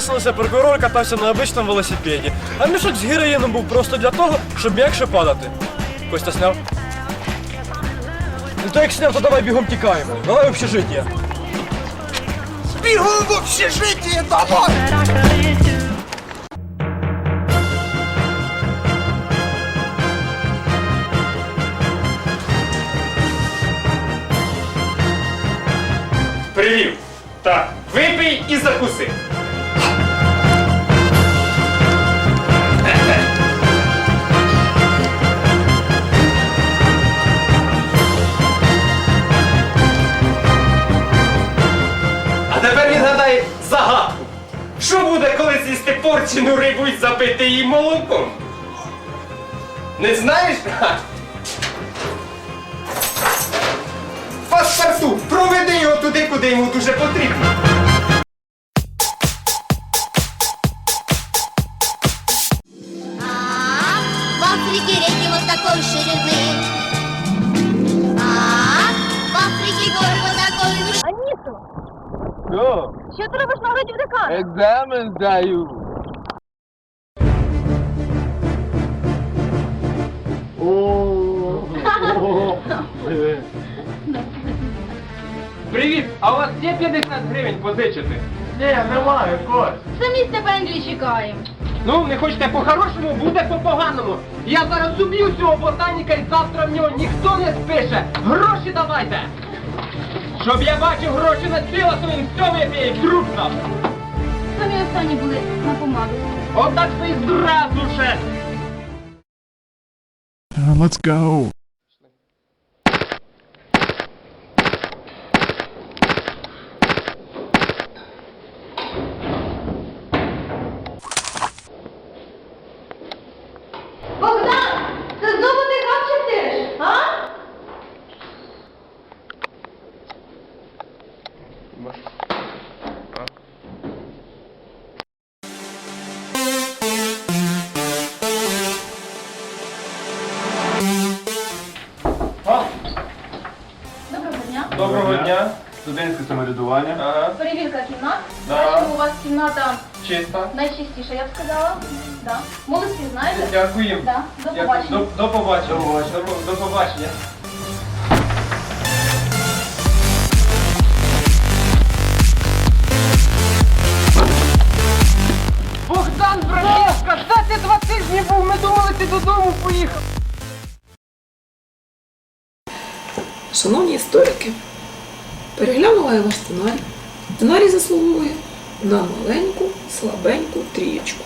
Вияснилося, прокурор катався на обичному велосипеді, а мішок з героїном був просто для того, щоб м'якше падати. Костя сняв. Ну то як сняв, то давай бігом тікаємо. Давай в общежиття. Бігом в общежитие, давай! Привів. Так, випий і закуси. загадку. Що буде, коли з'їсти порчену рибу і запити її молоком? Не знаєш? Ха. Паспорту, проведи його туди, куди йому дуже потрібно. А, в Африке реки вот такой ширины. А, в Африке горы вот такой вышины. Анісу, Що? що ти робиш на городі декана? Екзамен здаю. Привіт! А у вас є 50 гривень позичити? Самі стипендію чекаємо. Ну, не хочете по-хорошому, буде по-поганому. Я зараз уб'ю цього ботаніка і завтра в нього ніхто не спише. Гроші давайте! Щоб я бачив гроші на тіло своїм все вип'є і нам. Самі останні були на помаду. Отак ти зразу же. let's go. Доброго дня. Доброго дня. Студентське самоврядування. Ага. Перевірка кімнат. Да. Бачимо, у вас кімната Чисто. найчистіша, я б сказала. Да. Молодці, знаєте? Дякую. Да. До Дякую. побачення. До, до побачення. До, по- до побачення. Був? Ти додому поїхав. Шановні історики, переглянула я ваш сценарій. Сценарій заслуговує на маленьку, слабеньку трієчку.